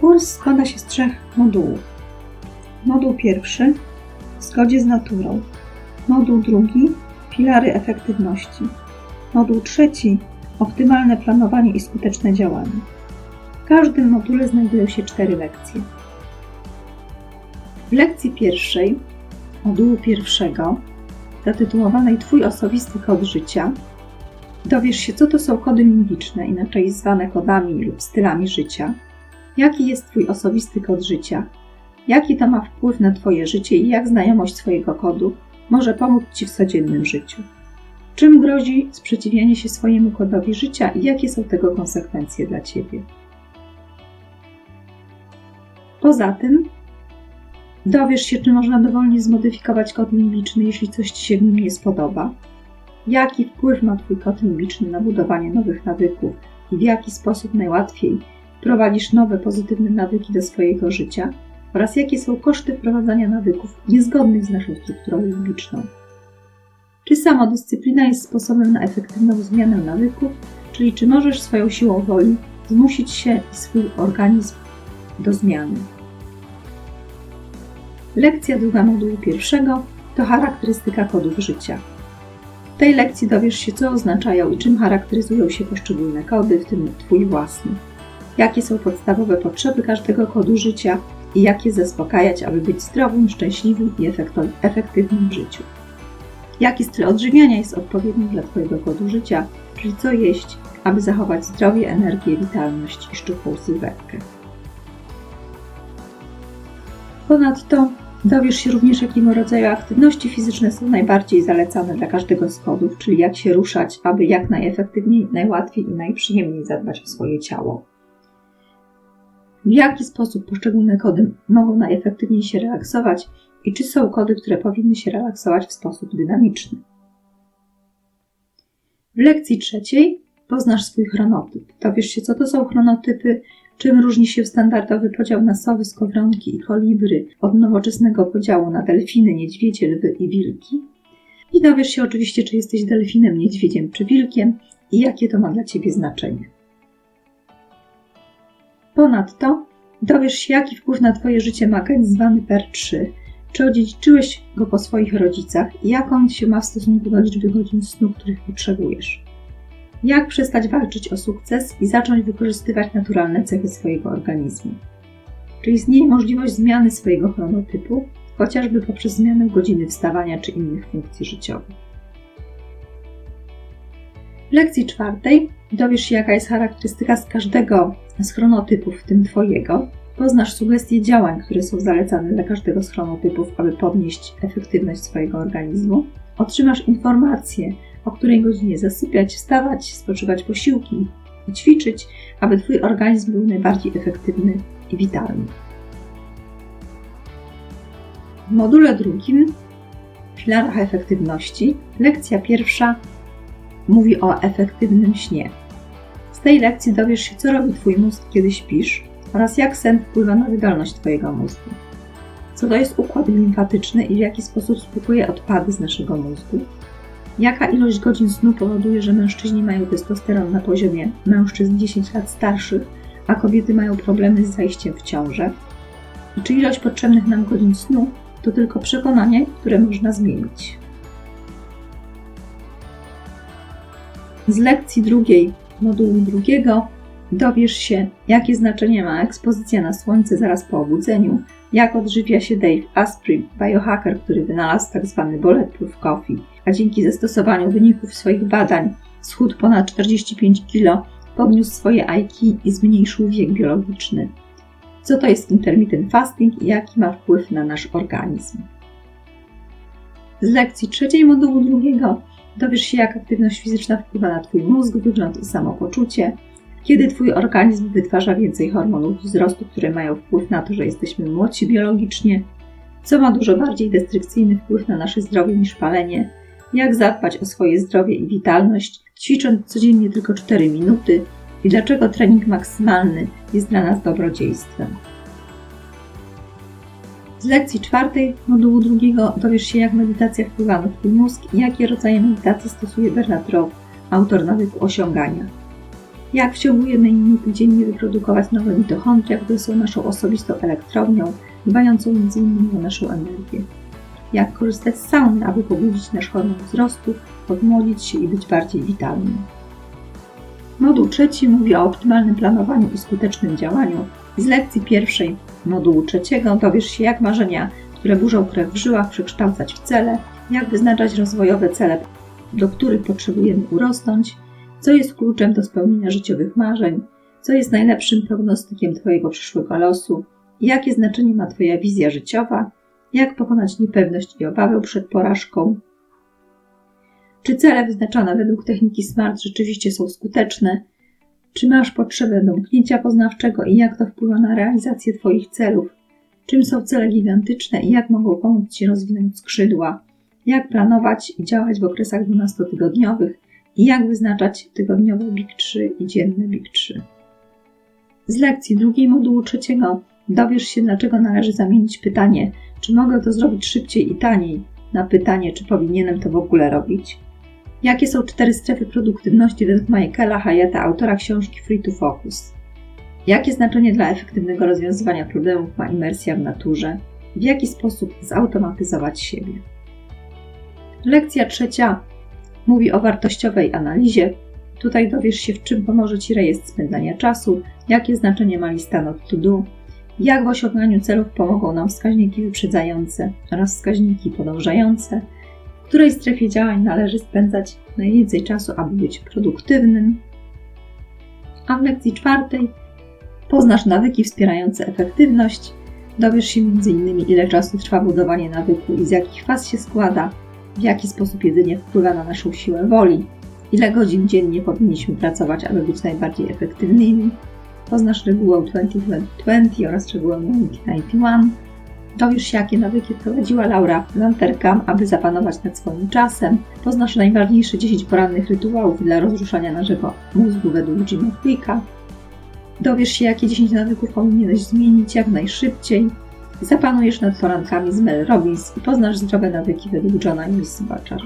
Kurs składa się z trzech modułów. Moduł pierwszy w zgodzie z naturą. Moduł drugi filary efektywności. Moduł trzeci optymalne planowanie i skuteczne działanie. W każdym module znajdują się cztery lekcje. W lekcji pierwszej, modułu pierwszego, zatytułowanej Twój osobisty kod życia, dowiesz się, co to są kody mimiczne, inaczej zwane kodami lub stylami życia, jaki jest Twój osobisty kod życia, jaki to ma wpływ na Twoje życie i jak znajomość swojego kodu może pomóc Ci w codziennym życiu. Czym grozi sprzeciwianie się swojemu kodowi życia i jakie są tego konsekwencje dla Ciebie? Poza tym dowiesz się, czy można dowolnie zmodyfikować kod limbiczny, jeśli coś Ci się w nim nie spodoba. Jaki wpływ ma Twój kod limbiczny na budowanie nowych nawyków i w jaki sposób najłatwiej wprowadzisz nowe pozytywne nawyki do swojego życia oraz jakie są koszty wprowadzania nawyków niezgodnych z naszą strukturą limbiczną. Czy samodyscyplina jest sposobem na efektywną zmianę nawyków, czyli czy możesz swoją siłą woli zmusić się i swój organizm do zmiany. Lekcja druga modułu pierwszego to charakterystyka kodów życia. W tej lekcji dowiesz się, co oznaczają i czym charakteryzują się poszczególne kody, w tym Twój własny. Jakie są podstawowe potrzeby każdego kodu życia i jak je zaspokajać, aby być zdrowym, szczęśliwym i efektywnym w życiu. Jaki styl odżywiania jest odpowiedni dla Twojego kodu życia, czyli co jeść, aby zachować zdrowie, energię, witalność i szczupłą sylwetkę. Ponadto dowiesz się również, jakiego rodzaju aktywności fizyczne są najbardziej zalecane dla każdego z kodów, czyli jak się ruszać, aby jak najefektywniej, najłatwiej i najprzyjemniej zadbać o swoje ciało. W jaki sposób poszczególne kody mogą najefektywniej się relaksować i czy są kody, które powinny się relaksować w sposób dynamiczny. W lekcji trzeciej poznasz swój chronotyp. Dowiesz się, co to są chronotypy, czym różni się standardowy podział na sowy, skowronki i kolibry od nowoczesnego podziału na delfiny, niedźwiedzie, lwy i wilki. I dowiesz się oczywiście, czy jesteś delfinem, niedźwiedziem czy wilkiem i jakie to ma dla Ciebie znaczenie. Ponadto dowiesz się, jaki wpływ na Twoje życie ma gen zwany PER3, czy odziedziczyłeś go po swoich rodzicach i jak on się ma w stosunku do liczby godzin snu, których potrzebujesz. Jak przestać walczyć o sukces i zacząć wykorzystywać naturalne cechy swojego organizmu. Czy istnieje możliwość zmiany swojego chronotypu, chociażby poprzez zmianę godziny wstawania czy innych funkcji życiowych. W lekcji czwartej dowiesz się, jaka jest charakterystyka z każdego z chronotypów, w tym Twojego, Poznasz sugestie działań, które są zalecane dla każdego z chronotypów, aby podnieść efektywność swojego organizmu. Otrzymasz informacje, o której godzinie zasypiać, wstawać, spożywać posiłki i ćwiczyć, aby Twój organizm był najbardziej efektywny i witalny. W module drugim, w filarach efektywności, lekcja pierwsza mówi o efektywnym śnie. Z tej lekcji dowiesz się, co robi Twój mózg, kiedy śpisz, oraz jak sen wpływa na wydolność Twojego mózgu. Co to jest układ limfatyczny i w jaki sposób uspokoi odpady z naszego mózgu? Jaka ilość godzin snu powoduje, że mężczyźni mają testosteron na poziomie mężczyzn 10 lat starszych, a kobiety mają problemy z zajściem w ciążę? I czy ilość potrzebnych nam godzin snu to tylko przekonanie, które można zmienić? Z lekcji drugiej modułu drugiego Dowiesz się, jakie znaczenie ma ekspozycja na słońce zaraz po obudzeniu, jak odżywia się Dave Asprey, biohacker, który wynalazł tzw. Tak bulletproof coffee, a dzięki zastosowaniu wyników swoich badań schudł ponad 45 kg, podniósł swoje IQ i zmniejszył wiek biologiczny. Co to jest intermittent fasting i jaki ma wpływ na nasz organizm? Z lekcji trzeciej modułu drugiego dowiesz się, jak aktywność fizyczna wpływa na Twój mózg, wygląd i samopoczucie, kiedy Twój organizm wytwarza więcej hormonów wzrostu, które mają wpływ na to, że jesteśmy młodsi biologicznie, co ma dużo bardziej destrukcyjny wpływ na nasze zdrowie niż palenie, jak zadbać o swoje zdrowie i witalność, ćwicząc codziennie tylko 4 minuty i dlaczego trening maksymalny jest dla nas dobrodziejstwem. Z lekcji czwartej modułu drugiego dowiesz się, jak medytacja wpływa na Twój mózg i jakie rodzaje medytacji stosuje Bernard Rowe, autor nawyku osiągania. jak w ciągu jednej minuty dziennie wyprodukować nowe mitochondria, które są naszą osobistą elektrownią, dbającą m.in. o naszą energię. Jak korzystać z sauny, aby pobudzić nasz hormon wzrostu, odmłodzić się i być bardziej witalnym. Moduł trzeci mówi o optymalnym planowaniu i skutecznym działaniu. Z lekcji pierwszej modułu trzeciego dowiesz się, jak marzenia, które burzą krew w żyłach, przekształcać w cele, jak wyznaczać rozwojowe cele, do których potrzebujemy urosnąć, co jest kluczem do spełnienia życiowych marzeń, co jest najlepszym prognostykiem Twojego przyszłego losu, jakie znaczenie ma Twoja wizja życiowa, jak pokonać niepewność i obawę przed porażką. Czy cele wyznaczone według techniki SMART rzeczywiście są skuteczne? Czy masz potrzebę domknięcia poznawczego i jak to wpływa na realizację Twoich celów? Czym są cele gigantyczne i jak mogą pomóc Ci rozwinąć skrzydła? Jak planować i działać w okresach 12-tygodniowych i jak wyznaczać tygodniowe Big 3 i dzienne Big 3? Z lekcji drugiej modułu trzeciego dowiesz się, dlaczego należy zamienić pytanie, czy mogę to zrobić szybciej i taniej, na pytanie, czy powinienem to w ogóle robić. Jakie są cztery strefy produktywności według Michaela Hayata, autora książki Free to Focus? Jakie znaczenie dla efektywnego rozwiązywania problemów ma imersja w naturze? W jaki sposób zautomatyzować siebie? Lekcja trzecia mówi o wartościowej analizie. Tutaj dowiesz się, w czym pomoże Ci rejestr spędzania czasu, jakie znaczenie ma lista not to do, jak w osiąganiu celów pomogą nam wskaźniki wyprzedzające oraz wskaźniki podążające, której strefie działań należy spędzać najwięcej czasu, aby być produktywnym. A w lekcji czwartej poznasz nawyki wspierające efektywność, dowiesz się m.in. ile czasu trwa budowanie nawyku i z jakich faz się składa, w jaki sposób jedzenie wpływa na naszą siłę woli, ile godzin dziennie powinniśmy pracować, aby być najbardziej efektywnymi. Poznasz regułę 20-20 oraz regułę 90-91. Dowiesz się, jakie nawyki wprowadziła Laura Lanterkam, aby zapanować nad swoim czasem. Poznasz najważniejsze 10 porannych rytuałów dla rozruszania naszego mózgu według Jima Quicka. Dowiesz się, jakie 10 nawyków powinieneś zmienić jak najszybciej. Zapanujesz nad porankami z Mel Robbins i poznasz zdrowe nawyki według Johna Butcher.